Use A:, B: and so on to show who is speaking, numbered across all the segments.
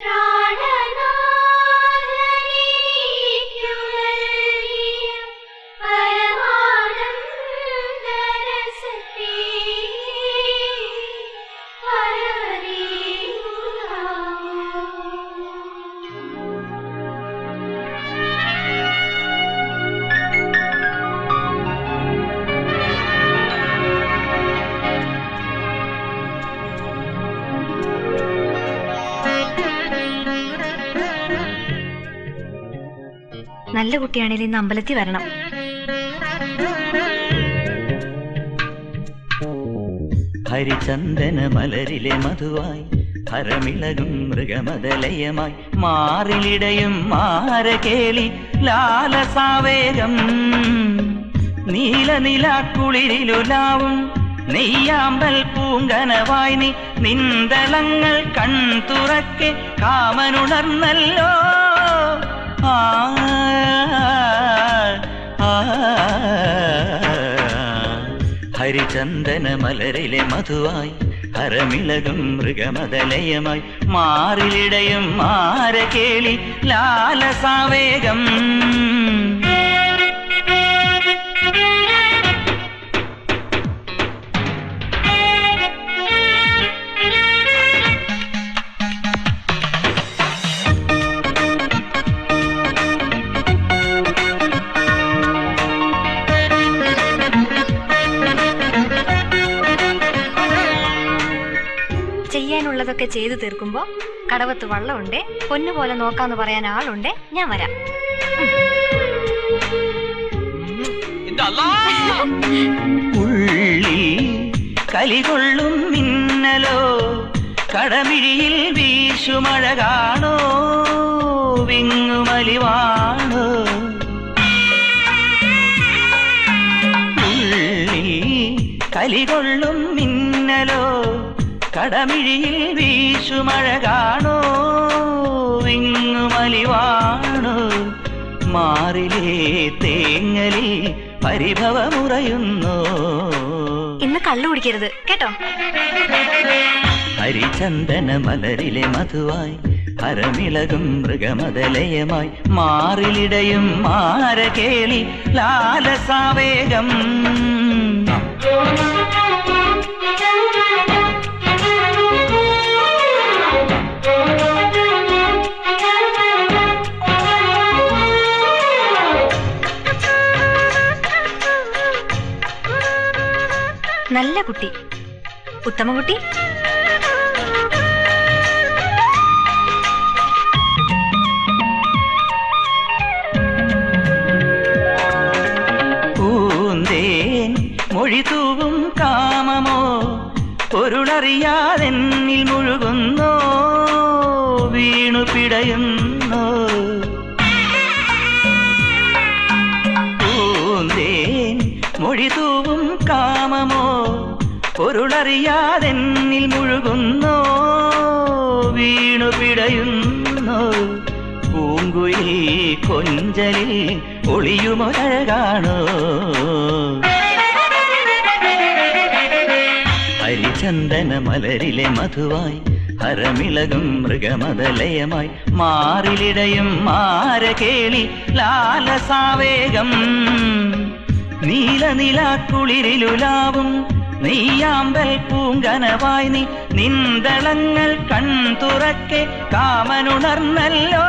A: Yeah. നല്ല കുട്ടിയാണെങ്കിൽ ഇന്ന് അമ്പലത്തിൽ വരണം.
B: ഹരിചന്ദന മലരിലെ മധുവായി ഹരമിളകും മൃഗമതലയമായി മാറിലിടയും മാരകേളി ലാലസാവേഗം. നീലനിലാക്കുളിരിലുലാവും നെയ്യാമ്പൽ പൂങ്കനവായി നീ കൺ തുറക്കെ കാമനുണർന്നല്ലോ. ഹരിചന്ദന മലരിലെ മധുവായി ഹരമിളകും മൃഗമതലയമായി മാറിലിടയും മാരകേളി ലാലസാവേഗം
A: ചെയ്യാനുള്ളതൊക്കെ ചെയ്തു തീർക്കുമ്പോ കടവത്ത് വള്ളമുണ്ട്. പൊന്നുപോലെ നോക്കാന്ന് പറയാൻ ആളുണ്ട്. ഞാൻ വരാം.
B: ഉള്ളിൽ കലികൊള്ളും മിന്നലോ കടമിഴിയിൽ വീശുമഴ കാണോ വിങ്ങുമലിവാണോ? ഉള്ളിൽ കലികൊള്ളും കടമിഴിയിൽ വീശുമഴ കാണോ വിങ്ങുമലിവാണോ മാറിലേ തേങ്ങലിൽ പരിഭവമുറയുന്നു?
A: ഇന്ന് കള്ളു കുടിക്കരുത് കേട്ടോ?
B: ഹരിചന്ദന മലരിലെ മധുവായി ഹരമിളകും മൃഗമതലയമായി മാറിലിടയും മാരകേളി ലാലസാവേഗം.
A: നല്ല കുട്ടി. ഉത്തമ കുട്ടി.
B: പൂന്തേൻ മൊഴി തൂവും കാമമോ? പൊരുളറിയാതെന്നിൽ മുഴുകുന്നോ? വീണു പിടയുന്നോ പൂന്തേൻ മൊഴി തൂവും കാമമോ? പൊരുളറിയാതെന്നിൽ മുഴുകുന്നോ? വീണു പിടയുന്നോ? പൂങ്കുയിൽ കൊഞ്ചലിൽ ഒളിയുമൊഴകാണോ ഹരിചന്ദന മലരിലെ മധുവായി ഹരമിളകും മൃഗമതലയമായി മാറിലിടയും മാരകേളി ലാലസാവേഗം. നീല നിലാക്കുളിരിലുലാവും നെയ്യാമ്പൽ പൂങ്കനവായി നീ നിന്തളങ്ങൾ കൺ തുറക്കെ കാമനുണർന്നല്ലോ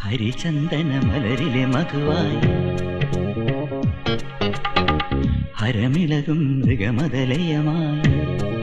B: ഹരിചന്ദന മലരിലെ മകുവായി. ഹരമിളകും മൃഗമതലയമായി.